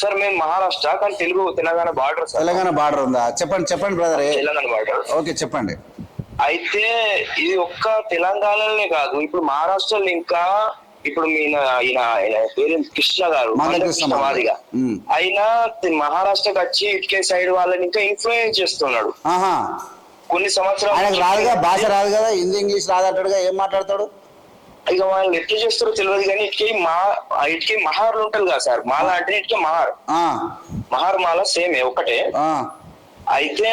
Sir మేము మహారాష్ట్ర కానీ Telugu Telangana border Telangana border ఉందా? చెప్పండి చెప్పండి బ్రదర్ తెలంగాణ బార్డర్ ఓకే చెప్పండి. అయితే ఇది ఒక్క తెలంగాణలోనే కాదు ఇప్పుడు మహారాష్ట్రలో ఇంకా ఇప్పుడు మీ ఈయన పేరు కృష్ణ గారు మాదిగా. అయినా మహారాష్ట్రకి వచ్చి ఇటుకే సైడ్ వాళ్ళని ఇంకా ఇన్ఫ్లుయెన్స్ చేస్తున్నాడు. కొన్ని సంవత్సరాలు రాదుగా భాష రాదు కదా హిందీ ఇంగ్లీష్ రాదంటాడుగా ఏం మాట్లాడతాడు? ఇక వాళ్ళు ఎట్లా చేస్తారో తెలియదు కానీ ఇటుకే మా ఇటుకే మహార్లు ఉంటారు కదా సార్. మాల అంటే ఇటుకే మహార్. మహార్ మాల సేమే ఒకటే అయితే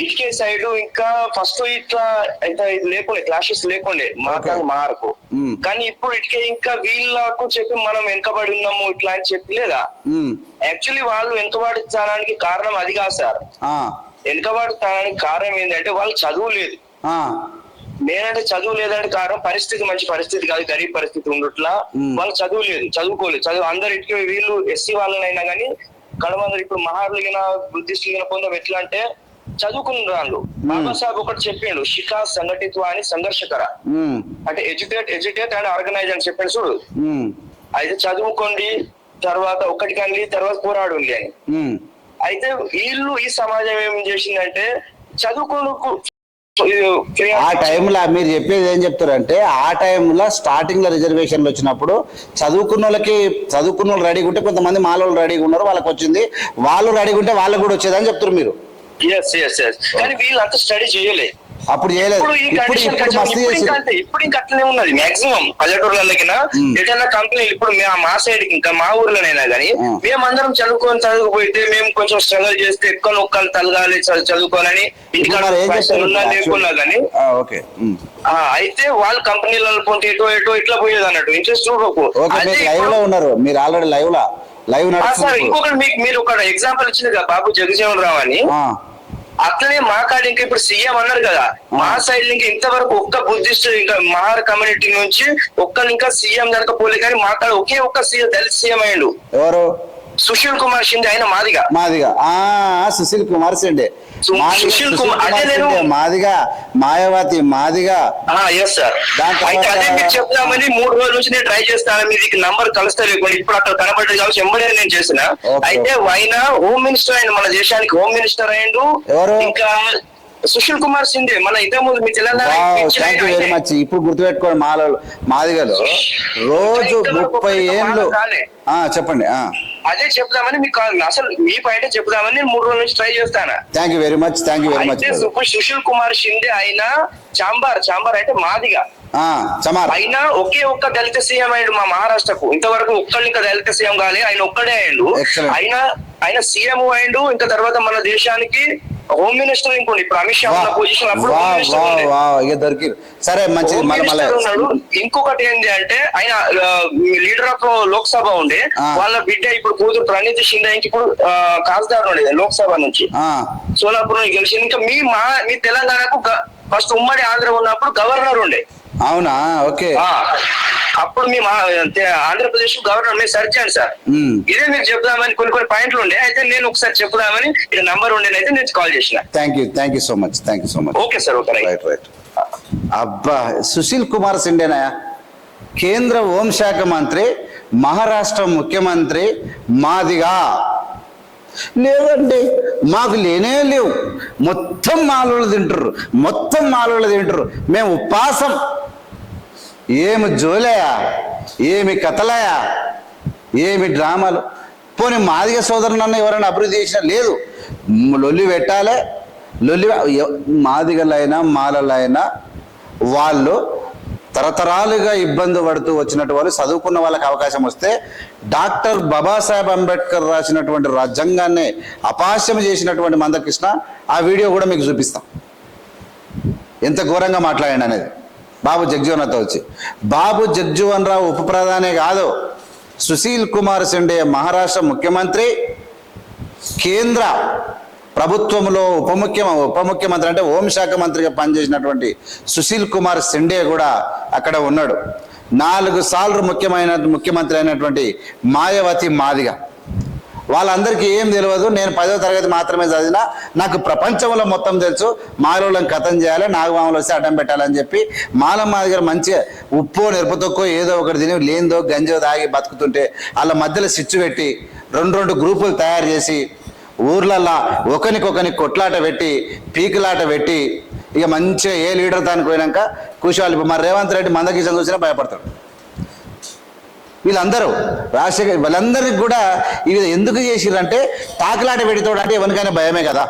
ఇటుకే సైడ్ ఇంకా ఫస్ట్ ఇట్లా అయితే ఇది లేకుండే క్లాషెస్ లేకుండే మాకు మారకు ఉమ్, కానీ ఇప్పుడు ఇటుకే ఇంకా వీళ్ళకు చెప్పి మనం వెనకబడి ఉన్నాము ఇట్లా అని చెప్పి లేదా యాక్చువల్లీ వాళ్ళు వెనకబడితనానికి కారణం అది కాదు సార్. ఆ, వెనకబడితనానికి కారణం ఏంటంటే వాళ్ళు చదువు లేదు. నేనంటే చదువు లేదంటే కారణం పరిస్థితి మంచి పరిస్థితి కాదు గరీబ్ పరిస్థితి ఉండట్లా. వాళ్ళు చదువు లేదు చదువుకోలేదు. చదువు అందరు ఇటుకే వీళ్ళు ఎస్సీ వాళ్ళనైనా కానీ కడమందరు ఇప్పుడు మహార్లు గిన బుద్ధిస్టులు గిన పొందం ఎట్లా అంటే చదువుకున్న వాళ్ళు బాబాసాహెబ్ ఒకటి చెప్పిండు శిఖా సంఘటిత్వ అని సంఘర్షకర అంటే ఎడ్యుకేట్ ఎడ్యుకేట్ అండ్ ఆర్గనైజ్ అని చెప్పాడు చూడు. అయితే చదువుకోండి తర్వాత ఒక్కటి కండి తర్వాత పోరాడండి అని. అయితే వీళ్ళు ఈ సమాజం ఏం చేసిందంటే చదువుకోనుకు ఆ టైంలో మీరు చెప్పేది ఏం చెప్తారంటే ఆ టైంలో స్టార్టింగ్లో రిజర్వేషన్లు వచ్చినప్పుడు చదువుకున్న వాళ్ళకి చదువుకున్న వాళ్ళు రెడీగా ఉంటే కొంతమంది మాలోళ్ళు రెడీగా ఉన్నారు వాళ్ళకి వచ్చింది. వాళ్ళు రెడీగా ఉంటే వాళ్ళకి కూడా వచ్చేదని చెప్తారు మీరు. ఎస్ ఎస్ ఎస్ కానీ వీళ్ళంతా స్టడీ చేయలే అప్పుడు చేయలేదు. ఇప్పుడు ఇప్పుడు మస్తు చేసి ఇంకా అంతే. ఇప్పుడు ఇంకా అట్లనే ఉన్నది. మాక్సిమం పల్లెటూర్లకి మ్మ్. ఏదైనా కంపెనీలు ఇప్పుడు మా సైడ్ ఇంకా మా ఊర్లోనైనా కానీ మ్మ్. మేమందరం చదువుకొని చదువుకుపోతే మేము కొంచెం స్ట్రగల్ చేస్తే ఎక్కువ నొక్కలు తలగాలి చదువు- చదువుకోవాలని ఉన్నా లేకున్నా కానీ అయితే వాళ్ళ కంపెనీలలో పోతే ఎటో ఎటో ఇట్లా పోయేది అన్నట్టు. ఇంట్రెస్ట్ చూడకు. లైవ్లో ఉన్నారు. మీరు ఆల్రెడీ లైవ్ లా. లైవ్ సార్ ఇంకొకటి మీకు మీరు ఒక ఎగ్జాంపుల్ ఇచ్చింది కదా బాబు జగజీవన్ రావు అని. అట్లనే మా కాడ ఇంకా ఇప్పుడు సీఎం అన్నారు కదా. మా సైడ్ ఇంకా ఇంతవరకు ఒక్క బుద్ధిస్ట్ ఇంకా మహార్ కమ్యూనిటీ నుంచి ఒక్క ఇంకా సీఎం జరగకపోలే కానీ మా కాడ ఒకే ఒక్క సీఎం దళిత సీఎం అయ్యిండు. ఎవరు? సుశీల్ కుమార్ షిండే ఆయన మాదిగా. మాదిగా. ఆ సుశీల్ కుమార్ మాదిగా సుశీల్ కుమార్- అదే నేను- మాదిగా మాయావతి మాదిగా. ఎస్ సార్ అయితే అదే మీకు చెప్దామని మూడు రోజుల నుంచి నేను ట్రై చేస్తాను మీది నంబర్ కలుస్తా లేకుండా ఇప్పుడు అక్కడ కనబడ్డది కాబట్టి ఎంబడే నేను చేసిన. అయితే ఆయన హోమ్ మినిస్టర్ ఆయన మన దేశానికి హోమ్ మినిస్టర్ అయ్యిండు? ఇంకా సుశీల్ కుమార్ సిండే మన ఇంతకు ముందు మీ తెలంగాణ ఇచ్చిన థ్యాంక్ యూ ఆయన వెరీ మచ్ ఇప్పుడు గుర్తుపెట్టుకోండి మాలో మాదిగలో. రోజు ముప్పై ఆ చెప్పండి ఆ. అదే చెప్దామని మీకు అసలు మీ పైన చెప్దామని నేను మూడు రోజుల నుంచి ట్రై చేస్తాను? Thank you very much thank you very much అయితే సు- సుశీల్ కుమార్ షిండే అయినా చాంబార్ చాంబార్ అంటే మాదిగా. అయినా ఒకే ఒక్క దళిత సీఎం అయ్యాడు మా మహారాష్ట్రకు. ఇంతవరకు ఒక్కళ్ళు ఇంకా దళిత సీఎం కాలే ఆయన ఒక్కడే అయ్యిండు. అయినా ఆయన సీఎం అయ్యిండు ఇంకా తర్వాత మన దేశానికి హోమ్ మినిస్టర్ ఇంకోండి ఇప్పుడు అమిత్ షా ఉన్న పొజిషన్ అప్పుడు దొరికిరు సరే మంచిది మళ్ళీ ఉన్నాడు. ఇంకొకటి ఏంటి అంటే ఆయన లీడర్ ఆఫ్ లోక్సభ ఉండే. వాళ్ళ బిడ్డ ఇప్పుడు కూతురు ప్రణీత్ షిండే ఇంక ఇప్పుడు కాస్దార్ ఉండేది లోక్సభ నుంచి. సోలాపూర్ నుంచి గెలిచింది. ఇంకా మీ మా మీ తెలంగాణకు ఫస్ట్ ఉమ్మడి ఆంధ్ర ఉన్నప్పుడు గవర్నర్ ఉండే. అవునా? ఓకే. అప్పుడు మీ మా తె- ఆంధ్రప్రదేశ్ గవర్నర్ మీరు సెర్చ్ చేయండి సార్. ఇదే మీరు చెప్దామని కొన్ని కొన్ని పాయింట్లు ఉండే. అయితే నేను ఒకసారి చెప్దామని ఇక్కడ నంబర్ ఉండేనైతే నేను కాల్ చేసిన. Thank you thank you so much thank you so much okay sir okay right. Right right అబ్బా సుశీల్ కుమార్ సిండేనా? కేంద్ర హోంశాఖ మంత్రి మహారాష్ట్ర ముఖ్యమంత్రి మాదిగా. లేదండి మాకు లేనే లేవు. మొత్తం మాలోళ్ళు తింటారు మొత్తం మాలోళ్ళు తింటారు మేము ఉపాసం. ఏమి జోలయా ఏమి కథలయా ఏమి డ్రామాలు? పోనీ మాదిగ సోదరులను ఎవరైనా అభివృద్ధి చేసినా లేదు. లొల్లి పెట్టాలి. లొల్లి మాదిగలైనా మాలలైనా వాళ్ళు తరతరాలుగా ఇబ్బంది పడుతూ వచ్చినట్టు వాళ్ళు చదువుకున్న వాళ్ళకి అవకాశం వస్తే డాక్టర్ బాబాసాహెబ్ అంబేద్కర్ రాసినటువంటి రాజ్యాంగాన్ని అపాస్యం చేసినటువంటి మందకృష్ణ ఆ వీడియో కూడా మీకు చూపిస్తాం. ఎంత ఘోరంగా మాట్లాడండి అనేది. బాబు జగ్జీవన్తో వచ్చి. బాబు జగ్జీవన్ రావు ఉప ప్రధానే కాదు సుశీల్ కుమార్ సిండే మహారాష్ట్ర ముఖ్యమంత్రి కేంద్ర ప్రభుత్వంలో ఉప ముఖ్య ఉప ముఖ్యమంత్రి అంటే హోంశాఖ మంత్రిగా పనిచేసినటువంటి సుశీల్ కుమార్ సిండే కూడా అక్కడ ఉన్నాడు. నాలుగు సార్లు ముఖ్యమైన ముఖ్యమంత్రి అయినటువంటి మాయావతి మాదిగా. వాళ్ళందరికీ ఏం తెలియదు నేను పదో తరగతి మాత్రమే చదివిన నాకు ప్రపంచంలో మొత్తం తెలుసు. మాలోళ్ళని కథం చేయాలి నాగవామలు వస్తే అడ్డం పెట్టాలని చెప్పి మాలమ్మ దగ్గర మంచిగా ఉప్పు నిరుపతొక్కో ఏదో ఒకటి తిని లేందో గంజో తాగి బతుకుతుంటే వాళ్ళ మధ్యలో స్విచ్ పెట్టి రెండు రెండు గ్రూపులు తయారు చేసి ఊర్లల్లా ఒకరికొకరిని కొట్లాట పెట్టి పీకులాట పెట్టి ఇక మంచిగా ఏ లీడర్ దానికి పోయినాక కూశాలి మరి రేవంత్ రెడ్డి మందకి చూసినా భయపడతాడు. వీళ్ళందరూ రాజశేఖర్ వీళ్ళందరికీ కూడా ఇది ఎందుకు చేసిరంటే తాకలాట పెడితోడంటే ఎవరికైనా భయమే కదా.